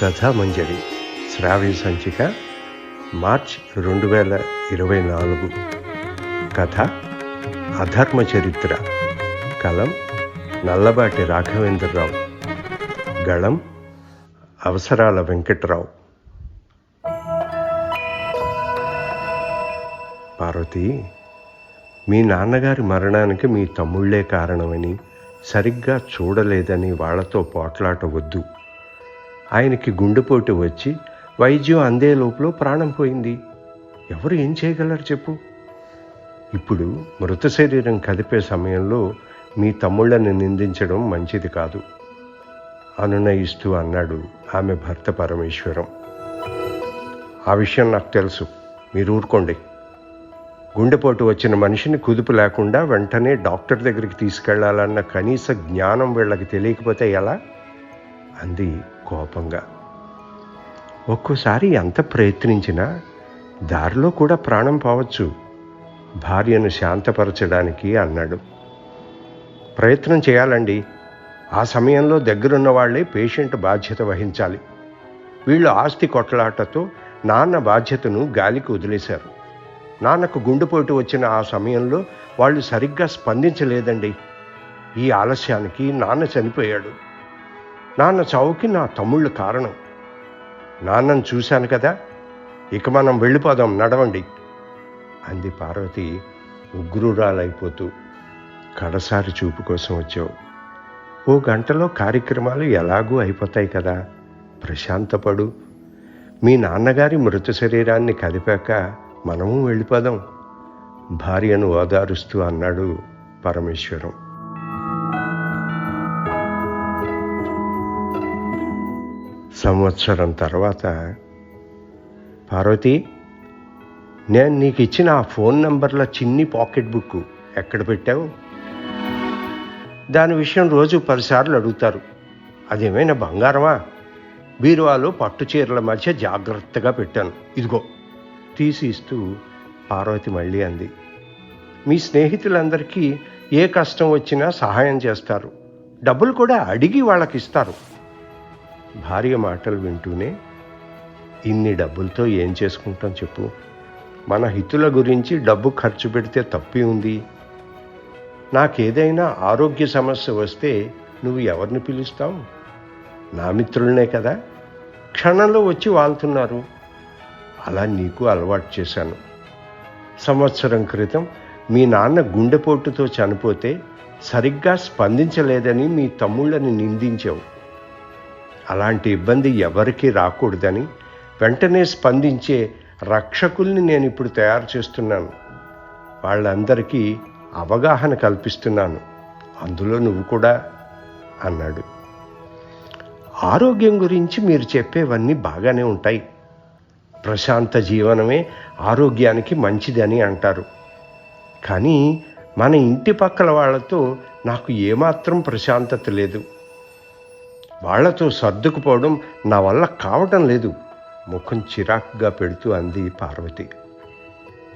కథామంజరి శ్రావ్య సంచిక మార్చ్ రెండు వేల ఇరవై నాలుగు. కథ అధర్మ చరిత్ర. కలం నల్లబాటి రాఘవేంద్రరావు. గళం అవసరాల వెంకట్రావు. పార్వతి మీ నాన్నగారి మరణానికి మీ తమ్ముళ్ళే కారణమని సరిగ్గా చూడలేదని వాళ్ళతో పోట్లాట వద్దు ఆయనకి గుండెపోటు వచ్చి వైద్యం అందే లోపల ప్రాణం పోయింది. ఎవరు ఏం చేయగలరు చెప్పు? ఇప్పుడు మృత శరీరం కదిపే సమయంలో మీ తమ్ముళ్ళని నిందించడం మంచిది కాదు. అనునయిస్తూ అన్నాడు ఆమె భర్త పరమేశ్వరం. ఆ విషయం నాకు తెలుసు. మీరు ఊరుకోండి. గుండెపోటు వచ్చిన మనిషిని కుదుపు లేకుండా వెంటనే డాక్టర్ దగ్గరికి తీసుకెళ్ళాలన్న కనీస జ్ఞానం వీళ్ళకి తెలియకపోతే ఎలా? అంది కోపంగా. ఒక్కోసారి ఎంత ప్రయత్నించినా దారిలో కూడా ప్రాణం పోవచ్చు. భార్యను శాంతపరచడానికి అన్నాడు. ప్రయత్నం చేయాలండి. ఆ సమయంలో దగ్గరున్న వాళ్ళే పేషెంట్ బాధ్యత వహించాలి. వీళ్ళు ఆస్తి కొట్లాటతో నాన్న బాధ్యతను గాలికి వదిలేశారు. నాన్నకు గుండెపోటు వచ్చిన ఆ సమయంలో వాళ్ళు సరిగ్గా స్పందించలేదండి. ఈ ఆలస్యానికి నాన్న చనిపోయాడు. నాన్న చావుకి నా తమ్ముళ్ళు కారణం. నాన్నను చూశాను కదా ఇక మనం వెళ్ళిపోదాం నడవండి అంది పార్వతి ఉగ్రురాలైపోతూ కడసారి చూపు కోసం వచ్చావు. ఓ గంటలో కార్యక్రమాలు ఎలాగూ అయిపోతాయి కదా ప్రశాంతపడు. మీ నాన్నగారి మృత శరీరాన్ని కదిపాక మనము వెళ్ళిపోదాం భార్యను ఓదారుస్తూ అన్నాడు పరమేశ్వరం. సంవత్సరం తర్వాత పార్వతి నేను నీకు ఇచ్చిన ఆ ఫోన్ నంబర్ల చిన్ని పాకెట్ బుక్ ఎక్కడ పెట్టావు? దాని విషయం రోజు పదిసార్లు అడుగుతారు. అదేమైనా బంగారమా? బీరువాలో పట్టు చీరల మధ్య జాగ్రత్తగా పెట్టాను. ఇదిగో తీసి ఇస్తూ పార్వతి మళ్ళీ అంది. మీ స్నేహితులందరికీ ఏ కష్టం వచ్చినా సహాయం చేస్తారు. డబ్బులు కూడా అడిగి వాళ్ళకి ఇస్తారు భార్య మాటలు వింటూనే ఇన్ని డబ్బులతో ఏం చేసుకుంటాం చెప్పు. మన హితుల గురించి డబ్బు ఖర్చు పెడితే తప్పి ఉంది. నాకేదైనా ఆరోగ్య సమస్య వస్తే నువ్వు ఎవరిని పిలుస్తావు? నా మిత్రులనే కదా. క్షణంలో వచ్చి వాళ్తున్నారు. అలా నీకు అలవాటు చేశాను. సంవత్సరం క్రితం మీ నాన్న గుండెపోటుతో చనిపోతే సరిగ్గా స్పందించలేదని మీ తమ్ముళ్ళని నిందించావు. అలాంటి ఇబ్బంది ఎవరికీ రాకూడదని వెంటనే స్పందించే రక్షకుల్ని నేను ఇప్పుడు తయారు చేస్తున్నాను. వాళ్ళందరికీ అవగాహన కల్పిస్తున్నాను. అందులో నువ్వు కూడా అన్నాడు. ఆరోగ్యం గురించి మీరు చెప్పేవన్నీ బాగానే ఉంటాయి. ప్రశాంత జీవనమే ఆరోగ్యానికి మంచిదని అంటారు. కానీ మన ఇంటి పక్కల వాళ్ళతో నాకు ఏమాత్రం ప్రశాంతత లేదు. వాళ్ళతో సర్దుకుపోవడం నా వల్ల కావటం లేదు ముఖం చిరాకుగా పెడుతూ అంది పార్వతి.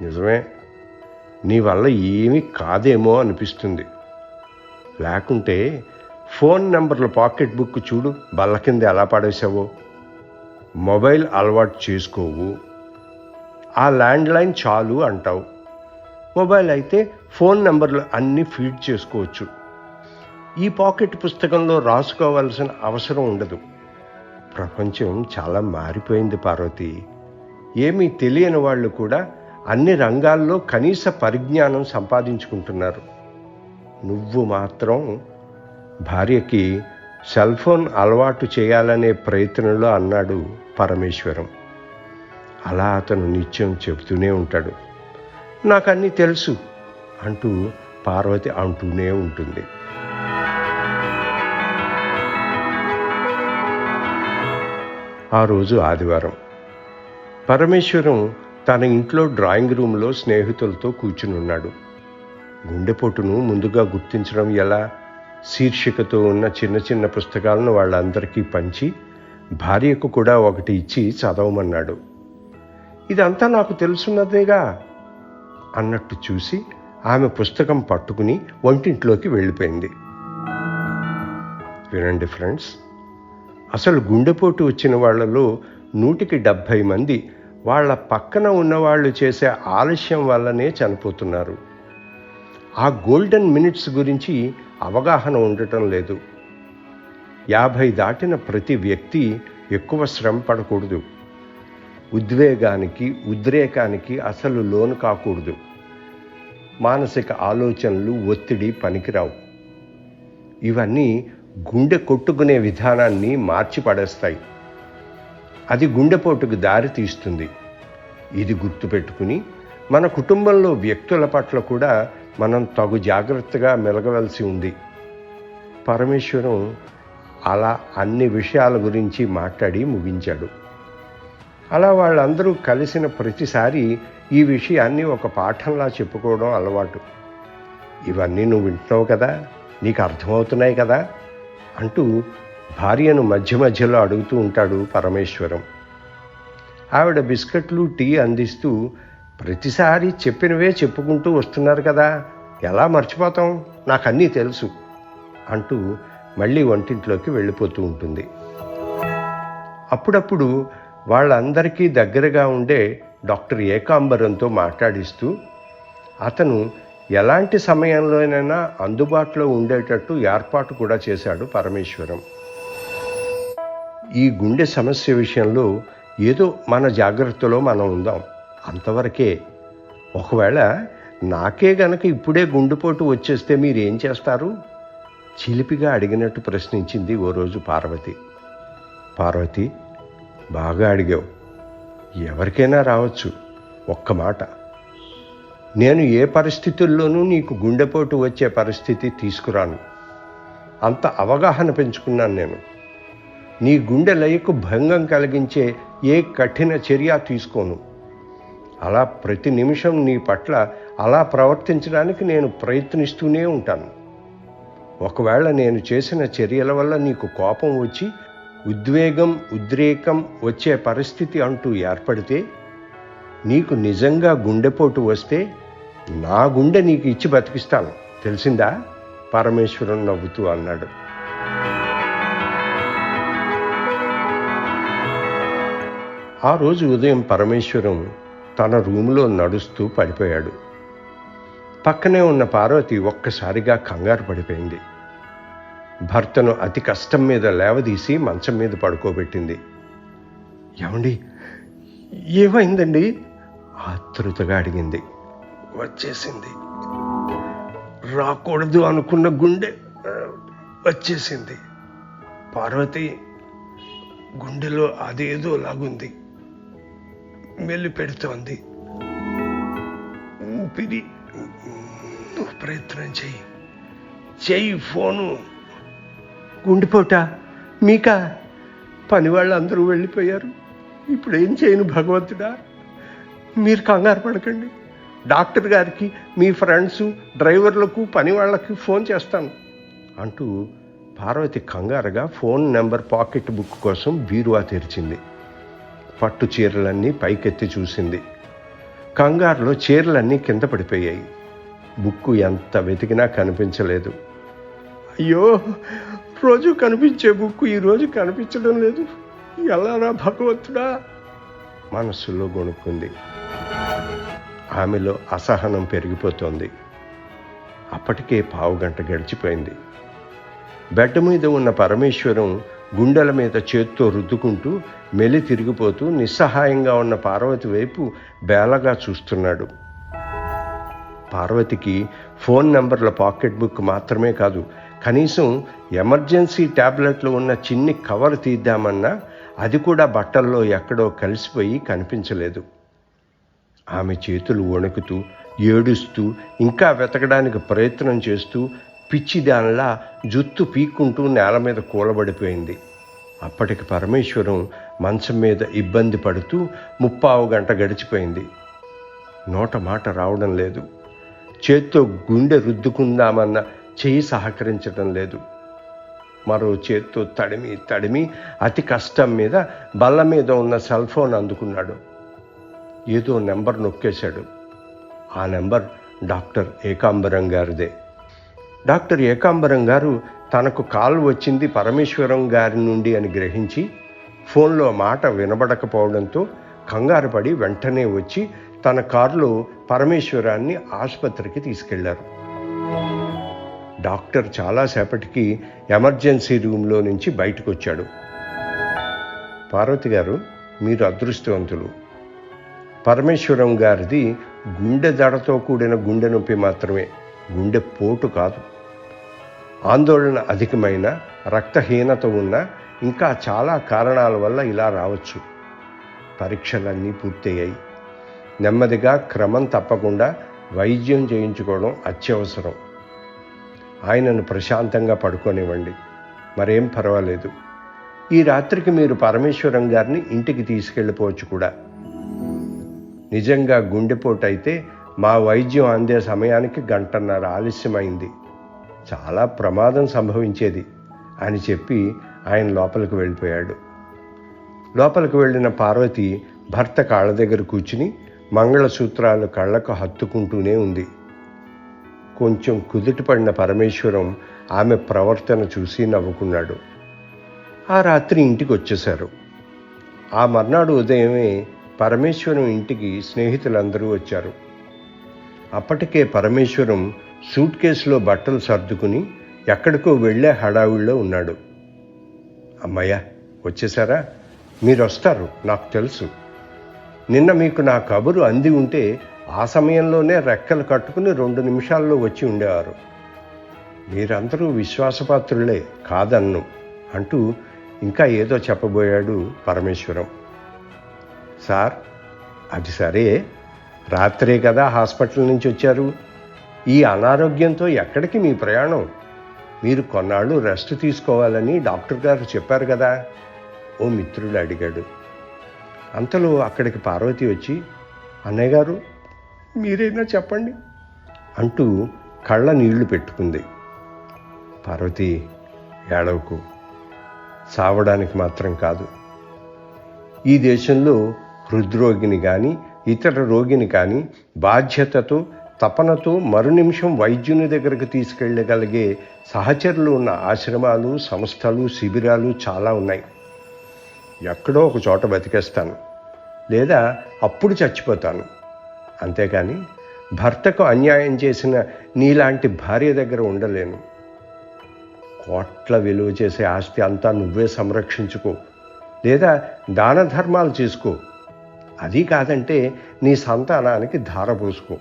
నిజమే నీ వల్ల ఏమీ కాదేమో అనిపిస్తుంది. లేకుంటే ఫోన్ నెంబర్ల పాకెట్ బుక్ చూడు బల్ల కింద ఎలా పడేసావో మొబైల్ అలవాటు చేసుకోవు. ఆ ల్యాండ్లైన్ చాలు అంటావు. మొబైల్ అయితే ఫోన్ నెంబర్లు అన్నీ ఫీడ్ చేసుకోవచ్చు. ఈ పాకెట్ పుస్తకంలో రాసుకోవాల్సిన అవసరం ఉండదు. ప్రపంచం చాలా మారిపోయింది పార్వతి. ఏమీ తెలియని వాళ్ళు కూడా అన్ని రంగాల్లో కనీస పరిజ్ఞానం సంపాదించుకుంటున్నారు. నువ్వు మాత్రం భార్యకి సెల్ ఫోన్ అలవాటు చేయాలనే ప్రయత్నంలో అన్నాడు పరమేశ్వరం. అలా అతను నిత్యం చెబుతూనే ఉంటాడు. నాకన్నీ తెలుసు అంటూ పార్వతి అంటూనే ఉంటుంది. ఆ రోజు ఆదివారం. పరమేశ్వరం తన ఇంట్లో డ్రాయింగ్ రూమ్లో స్నేహితులతో కూర్చుని ఉన్నాడు గుండెపోటును ముందుగా గుర్తించడం ఎలా? శీర్షికతో ఉన్న చిన్న చిన్న పుస్తకాలను వాళ్ళందరికీ పంచి భార్యకు కూడా ఒకటి ఇచ్చి చదవమన్నాడు. ఇదంతా నాకు తెలుసున్నదేగా? అన్నట్టు చూసి ఆమె పుస్తకం పట్టుకుని వంటింట్లోకి వెళ్ళిపోయింది. వినండి ఫ్రెండ్స్ అసలు గుండెపోటు వచ్చిన వాళ్ళలో నూటికి డెబ్భై మంది వాళ్ళ పక్కన ఉన్నవాళ్ళు చేసే ఆలస్యం వల్లనే చనిపోతున్నారు. ఆ గోల్డెన్ మినిట్స్ గురించి అవగాహన ఉండటం లేదు. యాభై దాటిన ప్రతి వ్యక్తి ఎక్కువ శ్రమ పడకూడదు. ఉద్వేగానికి ఉద్రేకానికి అసలు లోను కాకూడదు. మానసిక ఆలోచనలు ఒత్తిడి పనికిరావు. ఇవన్నీ గుండె కొట్టుకునే విధానాన్ని మార్చి పడేస్తాయి అది గుండెపోటుకు దారి తీస్తుంది. ఇది గుర్తుపెట్టుకుని మన కుటుంబంలో వ్యక్తుల పట్ల కూడా మనం తగు జాగ్రత్తగా మెలగవలసి ఉంది. పరమేశ్వరం అలా అన్ని విషయాల గురించి మాట్లాడి ముగించాడు. అలా వాళ్ళందరూ కలిసిన ప్రతిసారి ఈ విషయాన్ని ఒక పాఠంలా చెప్పుకోవడం అలవాటు. ఇవన్నీ నువ్వు వింటున్నావు కదా నీకు అర్థమవుతున్నాయి కదా అంటూ భార్యను మధ్య మధ్యలో అడుగుతూ ఉంటాడు పరమేశ్వరం. ఆవిడ బిస్కెట్లు టీ అందిస్తూ ప్రతిసారి చెప్పినవే చెప్పుకుంటూ వస్తున్నారు కదా ఎలా మర్చిపోతాం? నాకు అన్నీ తెలుసు అంటూ మళ్ళీ వంటింట్లోకి వెళ్ళిపోతూ ఉంటుంది. అప్పుడప్పుడు వాళ్ళందరికీ దగ్గరగా ఉండే డాక్టర్ ఏకాంబరంతో మాట్లాడిస్తూ అతను ఎలాంటి సమయంలోనైనా అందుబాటులో ఉండేటట్టు ఏర్పాటు కూడా చేశాడు పరమేశ్వరం. ఈ గుండె సమస్య విషయంలో ఏదో మన జాగ్రత్తలో మనం ఉందాం. అంతవరకే ఒకవేళ నాకే గనక ఇప్పుడే గుండెపోటు వచ్చేస్తే మీరేం చేస్తారు? చిలిపిగా అడిగినట్టు ప్రశ్నించింది ఓ రోజు పార్వతి. పార్వతి బాగా అడిగావు. ఎవరికైనా రావచ్చు. ఒక్క మాట. నేను ఏ పరిస్థితుల్లోనూ నీకు గుండెపోటు వచ్చే పరిస్థితి తీసుకురాను. అంత అవగాహన పెంచుకున్నాను నేను. నీ గుండె లయకు భంగం కలిగించే ఏ కఠిన చర్య తీసుకోను. అలా ప్రతి నిమిషం నీ పట్ల అలా ప్రవర్తించడానికి నేను ప్రయత్నిస్తూనే ఉంటాను. ఒకవేళ నేను చేసిన చర్యల వల్ల నీకు కోపం వచ్చి ఉద్వేగం ఉద్రేకం వచ్చే పరిస్థితి అంటూ ఏర్పడితే నీకు నిజంగా గుండెపోటు వస్తే నా గుండె నీకు ఇచ్చి బతికిస్తాను. తెలిసిందా? పరమేశ్వరం నవ్వుతూ అన్నాడు. ఆ రోజు ఉదయం పరమేశ్వరం తన రూములో నడుస్తూ పడిపోయాడు. పక్కనే ఉన్న పార్వతి ఒక్కసారిగా కంగారు పడిపోయింది. భర్తను అతి కష్టం మీద లేవదీసి మంచం మీద పడుకోబెట్టింది. ఏమండి? ఏమైందండి? ఆతృతగా అడిగింది. వచ్చేసింది. రాకూడదు అనుకున్న గుండె వచ్చేసింది. పార్వతి గుండెలో అదేదో లాగుంది. మెల్లి పెడుతోంది. ఊపిరి ప్రయత్నం చెయ్యి. చెయ్యి ఫోను. గుండెపోట మీకా పని వాళ్ళందరూ వెళ్ళిపోయారు. ఇప్పుడు ఏం చేయను భగవంతుడా? మీరు కంగారు పడకండి. డాక్టర్ గారికి మీ ఫ్రెండ్స్ డ్రైవర్లకు పని వాళ్ళకి ఫోన్ చేస్తాను. అంటూ పార్వతి కంగారుగా ఫోన్ నెంబర్ పాకెట్ బుక్ కోసం బీరువా తెరిచింది. పట్టు చీరలన్నీ పైకెత్తి చూసింది. కంగారులో చీరలన్నీ కింద పడిపోయాయి. బుక్కు ఎంత వెతికినా కనిపించలేదు. అయ్యో రోజు కనిపించే బుక్కు ఈరోజు కనిపించడం లేదు. ఎలారా భగవంతుడా? మనస్సులో గొణుక్కుంది. ఆమెలో అసహనం పెరిగిపోతోంది. అప్పటికే పావుగంట గడిచిపోయింది. బెడ్ మీద ఉన్న పరమేశ్వరం గుండెల మీద చేత్తో రుద్దుకుంటూ మెలి తిరిగిపోతూ నిస్సహాయంగా ఉన్న పార్వతి వైపు బేలగా చూస్తున్నాడు. పార్వతికి ఫోన్ నెంబర్ల పాకెట్ బుక్ మాత్రమే కాదు కనీసం ఎమర్జెన్సీ ట్యాబ్లెట్లు ఉన్న చిన్ని కవర్ తీద్దామన్నా అది కూడా బట్టల్లో ఎక్కడో కలిసిపోయి కనిపించలేదు. ఆమె చేతులు వణుకుతూ ఏడుస్తూ ఇంకా వెతకడానికి ప్రయత్నం చేస్తూ పిచ్చి దానిలా జుత్తు పీక్కుంటూ నేల మీద కూలబడిపోయింది. అప్పటికి పరమేశ్వరం మంచం మీద ఇబ్బంది పడుతూ ముప్పావు గంట గడిచిపోయింది. నోట మాట రావడం లేదు. చేత్తో గుండె రుద్దుకుందామన్న చెయ్యి సహకరించడం లేదు. మరో చేత్తో తడిమి తడిమి అతి కష్టం మీద బల్ల మీద ఉన్న సెల్ ఫోన్ అందుకున్నాడు. ఏదో నెంబర్ నొక్కేశాడు. ఆ నెంబర్ డాక్టర్ ఏకాంబరం గారిదే. డాక్టర్ ఏకాంబరం గారు తనకు కాల్ వచ్చింది పరమేశ్వరం గారి నుండి అని గ్రహించి ఫోన్లో మాట వినబడకపోవడంతో కంగారు పడి వెంటనే వచ్చి తన కారులో పరమేశ్వరాన్ని ఆసుపత్రికి తీసుకెళ్ళారు. డాక్టర్ చాలాసేపటికి ఎమర్జెన్సీ రూమ్లో నుంచి బయటకు వచ్చాడు పార్వతి గారు మీరు అదృష్టవంతులు. పరమేశ్వరం గారిది గుండె దడతో కూడిన గుండె నొప్పి మాత్రమే. గుండె పోటు కాదు. ఆందోళన అధికమైన రక్తహీనత ఉన్న ఇంకా చాలా కారణాల వల్ల ఇలా రావచ్చు. పరీక్షలన్నీ పూర్తయ్యాయి. నెమ్మదిగా క్రమం తప్పకుండా వైద్యం చేయించుకోవడం అత్యవసరం. ఆయనను ప్రశాంతంగా పడుకోనివ్వండి. మరేం పర్వాలేదు. ఈ రాత్రికి మీరు పరమేశ్వరం గారిని ఇంటికి తీసుకెళ్ళిపోవచ్చు కూడా. నిజంగా గుండెపోటు అయితే మా వైద్యం అందే సమయానికి గంటన్నర ఆలస్యమైంది. చాలా ప్రమాదం సంభవించేది అని చెప్పి ఆయన లోపలికి వెళ్ళిపోయాడు. లోపలికి వెళ్ళిన పార్వతి భర్త కాళ్ళ దగ్గర కూర్చుని మంగళసూత్రాలు కళ్ళకు హత్తుకుంటూనే ఉంది. కొంచెం కుదుటపడిన పరమేశ్వరం ఆమె ప్రవర్తన చూసి నవ్వుకున్నాడు. ఆ రాత్రి ఇంటికి వచ్చేశారు. ఆ మర్నాడు ఉదయమే పరమేశ్వరం ఇంటికి స్నేహితులందరూ వచ్చారు. అప్పటికే పరమేశ్వరం సూట్ కేసులో బట్టలు సర్దుకుని ఎక్కడికో వెళ్ళే హడావిడిలో ఉన్నాడు. అమ్మయ్య వచ్చేసారా? మీరు వస్తారు నాకు తెలుసు. నిన్న మీకు నా కబురు అంది ఉంటే ఆ సమయంలోనే రెక్కలు కట్టుకుని రెండు నిమిషాల్లో వచ్చి ఉండేవారు. మీరందరూ విశ్వాసపాత్రులే కాదన్ను అంటూ ఇంకా ఏదో చెప్పబోయాడు పరమేశ్వరం. సార్ అది సరే. రాత్రే కదా హాస్పిటల్ నుంచి వచ్చారు. ఈ అనారోగ్యంతో ఎక్కడికి మీ ప్రయాణం? మీరు కొన్నాళ్ళు రెస్ట్ తీసుకోవాలని డాక్టర్ గారు చెప్పారు కదా. ఓ మిత్రుడు అడిగాడు. అంతలో అక్కడికి పార్వతి వచ్చి అన్నయ్య గారు మీరైనా చెప్పండి అంటూ కళ్ళ నీళ్ళు పెట్టుకుంది. పార్వతి ఏడవకు. సావడానికి మాత్రం కాదు. ఈ దేశంలో హృద్రోగిని కానీ ఇతర రోగిని కానీ బాధ్యతతో తపనతో మరు నిమిషం వైద్యుని దగ్గరకు తీసుకెళ్ళగలిగే సహచరులు ఉన్న ఆశ్రమాలు సంస్థలు శిబిరాలు చాలా ఉన్నాయి. ఎక్కడో ఒక చోట బతికేస్తాను. లేదా అప్పుడు చచ్చిపోతాను. అంతేకాని భర్తకు అన్యాయం చేసిన నీలాంటి భార్య దగ్గర ఉండలేను. కోట్ల విలువ చేసే ఆస్తి అంతా నువ్వే సంరక్షించుకో. లేదా దాన ధర్మాలు చేసుకో. అది కాదంటే నీ సంతానానికి ధార పోసుకో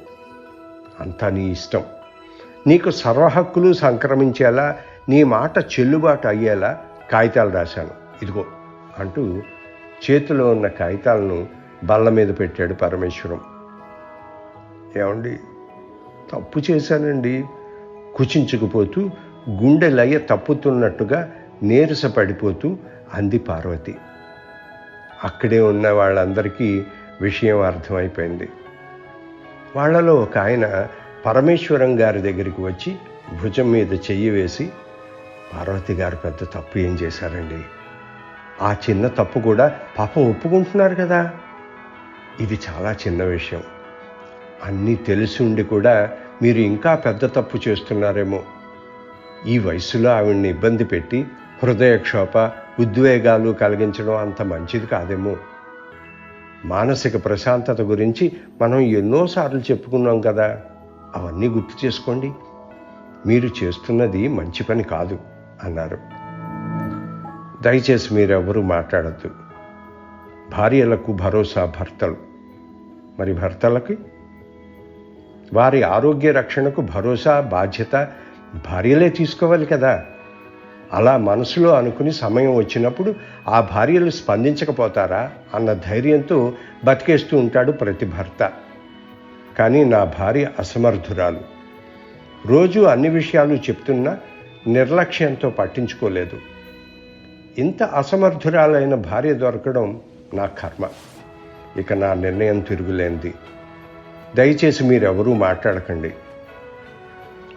అంతా నీ ఇష్టం. నీకు సర్వహక్కులు సంక్రమించేలా నీ మాట చెల్లుబాటు అయ్యేలా కాగితాలు రాశాను. ఇదిగో అంటూ చేతిలో ఉన్న కాగితాలను బల్ల మీద పెట్టాడు పరమేశ్వరం. ఏమండి తప్పు చేశానండి. కుచించుకుపోతూ గుండె లయ తప్పుతున్నట్టుగా నీరస పడిపోతూ అంది పార్వతి. అక్కడే ఉన్న వాళ్ళందరికీ విషయం అర్థమైపోయింది. వాళ్ళలో ఒక ఆయన పరమేశ్వరం గారి దగ్గరికి వచ్చి భుజం మీద చెయ్యి వేసి పార్వతి గారు పెద్ద తప్పు ఏం చేశారండి? ఆ చిన్న తప్పు కూడా పాపం ఒప్పుకుంటున్నారు కదా? ఇది చాలా చిన్న విషయం. అన్నీ తెలిసి ఉండి కూడా మీరు ఇంకా పెద్ద తప్పు చేస్తున్నారేమో. ఈ వయసులో ఆవిడ్ని ఇబ్బంది పెట్టి హృదయక్షోభ ఉద్వేగాలు కలిగించడం అంత మంచిది కాదేమో. మానసిక ప్రశాంతత గురించి మనం ఎన్నోసార్లు చెప్పుకున్నాం కదా. అవన్నీ గుర్తు చేసుకోండి. మీరు చేస్తున్నది మంచి పని కాదు అన్నారు. దయచేసి మీరెవరూ మాట్లాడద్దు. భార్యలకు భరోసా భర్తలు. మరి భర్తలకి? వారి ఆరోగ్య రక్షణకు భరోసా బాధ్యత భార్యలే తీసుకోవాలి కదా. అలా మనసులో అనుకుని సమయం వచ్చినప్పుడు ఆ భార్యలు స్పందించకపోతారా అన్న ధైర్యంతో బతికేస్తూ ఉంటాడు ప్రతి భర్త. కానీ నా భార్య అసమర్థురాలు. రోజు అన్ని విషయాలు చెప్తున్నా నిర్లక్ష్యంతో పట్టించుకోలేదు. ఇంత అసమర్థురాలైన భార్య దొరకడం నా కర్మ. ఇక నా నిర్ణయం తిరుగులేంది దయచేసి మీరెవరూ మాట్లాడకండి.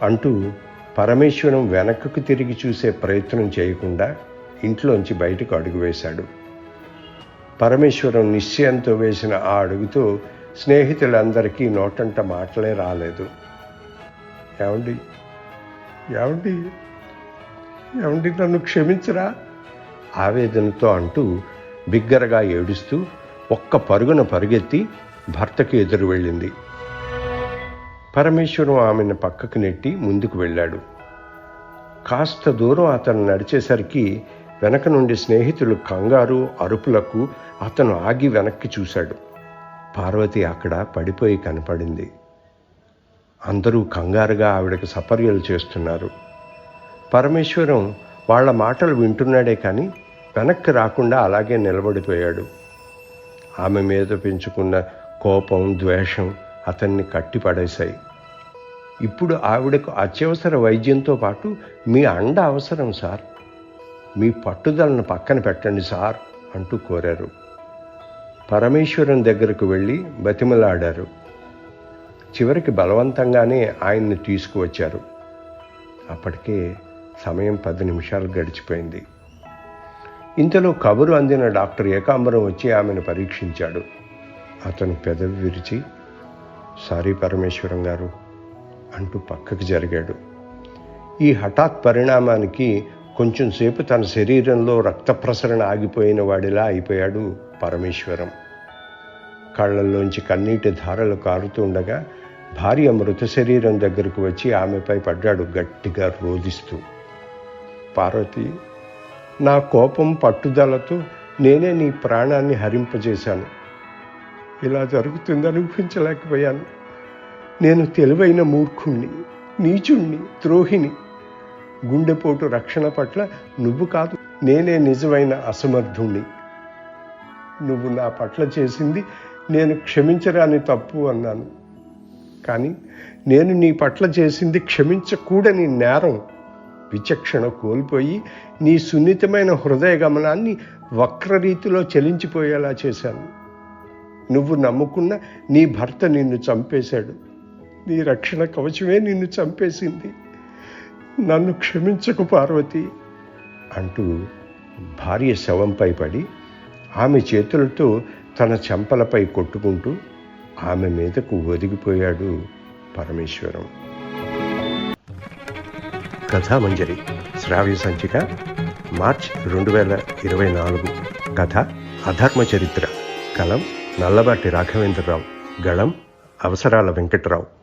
అంటూ పరమేశ్వరం వెనక్కు తిరిగి చూసే ప్రయత్నం చేయకుండా ఇంట్లోంచి బయటకు అడుగు వేశాడు. పరమేశ్వరం నిశ్చయంతో వేసిన ఆ అడుగుతో స్నేహితులందరికీ నోటంట మాటలే రాలేదు. ఏమండి? ఏమండి? ఏమండి నన్ను క్షమించరా? ఆవేదనతో అంటూ బిగ్గరగా ఏడుస్తూ ఒక్క పరుగున పరుగెత్తి భర్తకి ఎదురు వెళ్ళింది. పరమేశ్వరం ఆమెను పక్కకు నెట్టి ముందుకు వెళ్ళాడు. కాస్త దూరం అతను నడిచేసరికి వెనక నుండి స్నేహితులు కంగారు అరుపులకు అతను ఆగి వెనక్కి చూశాడు. పార్వతి అక్కడ పడిపోయి కనపడింది. అందరూ కంగారుగా ఆవిడకి సపర్యలు చేస్తున్నారు. పరమేశ్వరం వాళ్ళ మాటలు వింటున్నాడే కానీ వెనక్కి రాకుండా అలాగే నిలబడిపోయాడు. ఆమె మీద పెంచుకున్న కోపం ద్వేషం అతన్ని కట్టిపడేశాయి. ఇప్పుడు ఆవిడకు అత్యవసర వైద్యంతో పాటు మీ అండ అవసరం సార్. మీ పట్టుదలను పక్కన పెట్టండి సార్ అంటూ కోరారు. పరమేశ్వరం దగ్గరకు వెళ్ళి బతిమలాడారు. చివరికి బలవంతంగానే ఆయన్ని తీసుకువచ్చారు. అప్పటికే సమయం పది నిమిషాలు గడిచిపోయింది. ఇంతలో కబురు అందిన డాక్టర్ ఏకాంబరం వచ్చి ఆమెను పరీక్షించాడు. అతను పెదవి విరిచి సారీ పరమేశ్వరం గారు అంటూ పక్కకు జరిగాడు. ఈ హఠాత్ పరిణామానికి కొంచెం సేపు తన శరీరంలో రక్త ప్రసరణ ఆగిపోయిన వాడిలా అయిపోయాడు పరమేశ్వరం. కళ్ళల్లోంచి కన్నీటి ధారలు కారుతుండగా భార్య మృత శరీరం దగ్గరకు వచ్చి ఆమెపై పడ్డాడు గట్టిగా రోధిస్తూ. పార్వతి నా కోపం పట్టుదలతో నేనే నీ ప్రాణాన్ని హరింపజేశాను. ఇలా జరుగుతుందని ఊహించలేకపోయాను నేను తెలివైన మూర్ఖుణ్ణి నీచుణ్ణి ద్రోహిని గుండెపోటు రక్షణ పట్ల నువ్వు కాదు నేనే నిజమైన అసమర్థుణ్ణి. నువ్వు నా పట్ల చేసింది నేను క్షమించరాని తప్పు అన్నాను. కానీ నేను నీ పట్ల చేసింది క్షమించకూడని నేరం. విచక్షణ కోల్పోయి నీ సున్నితమైన హృదయ గమనాన్ని వక్రరీతిలో చెలించిపోయేలా చేశాను. నువ్వు నమ్ముకున్న నీ భర్త నిన్ను చంపేశాడు. నీ రక్షణ కవచమే నిన్ను చంపేసింది. నన్ను క్షమించకు పార్వతి అంటూ భార్య శవంపై పడి ఆమె చేతులతో తన చెంపలపై కొట్టుకుంటూ ఆమె మీదకు ఒదిగిపోయాడు పరమేశ్వరం. కథామంజరి శ్రావ్య సంచిక మార్చ్ రెండు వేల ఇరవై నాలుగు. కథ అధర్మ చరిత్ర కలం నల్లబాటి రాఘవేంద్రరావు గళం అవసరాల వెంకట్రావు.